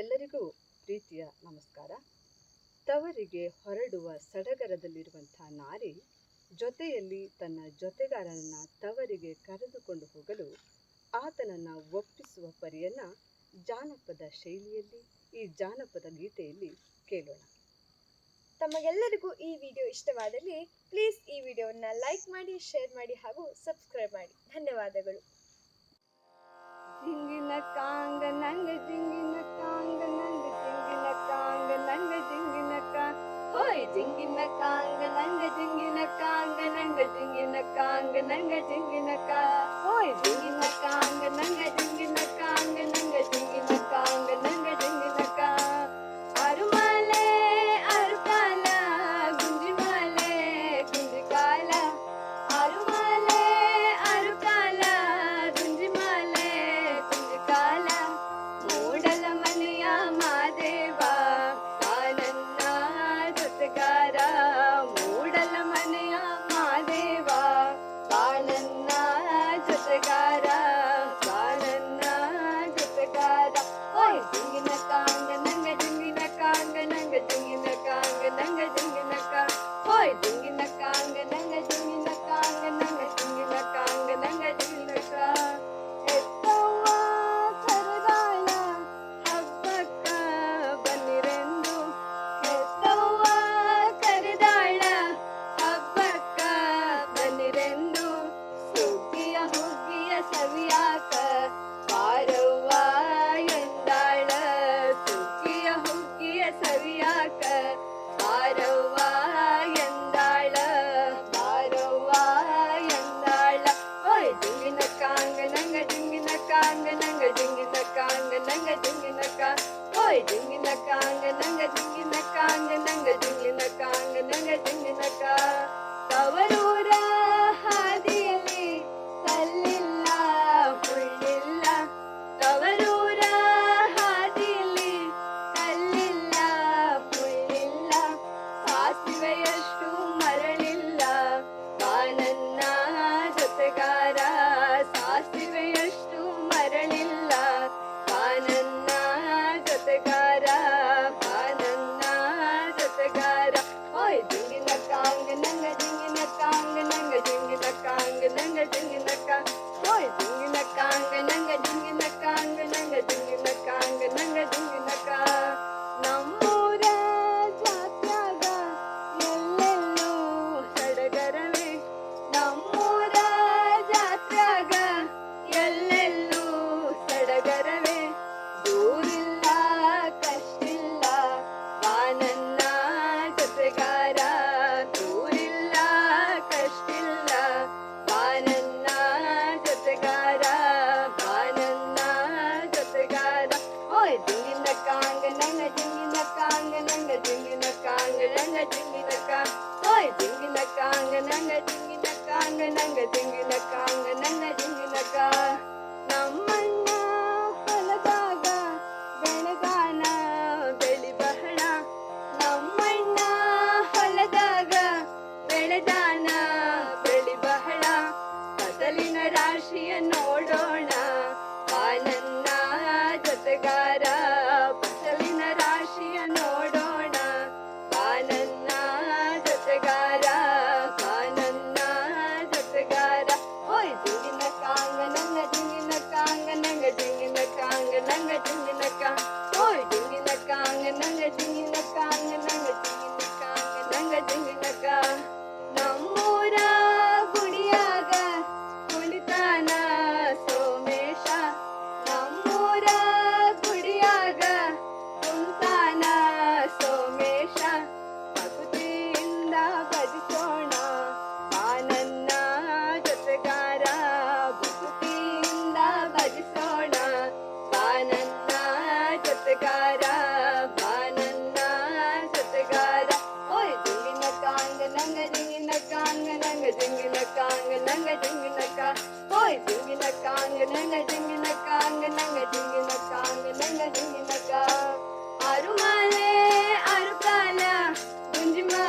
ಎಲ್ಲರಿಗೂ ಪ್ರೀತಿಯ ನಮಸ್ಕಾರ. ತವರಿಗೆ ಹೊರಡುವ ಸಡಗರದಲ್ಲಿರುವಂಥ ನಾರಿ ಜೊತೆಯಲ್ಲಿ ತನ್ನ ಜೊತೆಗಾರನನ್ನು ತವರಿಗೆ ಕರೆದುಕೊಂಡು ಹೋಗಲು ಆತನನ್ನು ಒಪ್ಪಿಸುವ ಪರಿಯನ್ನು ಜಾನಪದ ಶೈಲಿಯಲ್ಲಿ, ಈ ಜಾನಪದ ಗೀತೆಯಲ್ಲಿ ಕೇಳೋಣ. ತಮಗೆಲ್ಲರಿಗೂ ಈ ವಿಡಿಯೋ ಇಷ್ಟವಾದಲ್ಲಿ ಪ್ಲೀಸ್ ಈ ವಿಡಿಯೋವನ್ನು ಲೈಕ್ ಮಾಡಿ, ಶೇರ್ ಮಾಡಿ ಹಾಗೂ ಸಬ್ಸ್ಕ್ರೈಬ್ ಮಾಡಿ. ಧನ್ಯವಾದಗಳು. ஜிங்கினக்காங்க நங்க ஜிங்கினக்காங்க நங்க ஜிங்கினக்காங்க நங்க ஜிங்கினக்கா ஓய் que ಜಿಂಗಿನ ಕಾಂಗ ನಂಗ ಜಿಂಗಿನ ಕಾಂಗ ನಂಗ ಜಿಂಗಿನ ಕಾಂಗ ನಂಗ ಜಿಂಗಿನ ಕಾ सत्कारा बानन्ना सत्कारा ओय जिंगिन कांग नंग जिंगिन कांग नंग जिंगिन कांग नंग जिंगिन का ओय जिंगिन कांग नंग जिंगिन कांग नंग जिंगिन कांग नंग जिंगिन का आरुमाले आरुकाला गुंजमा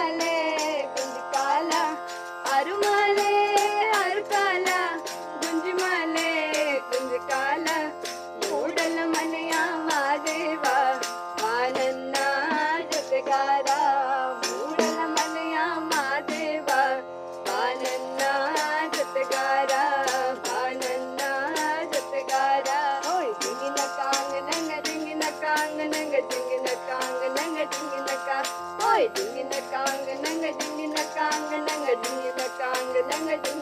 两个就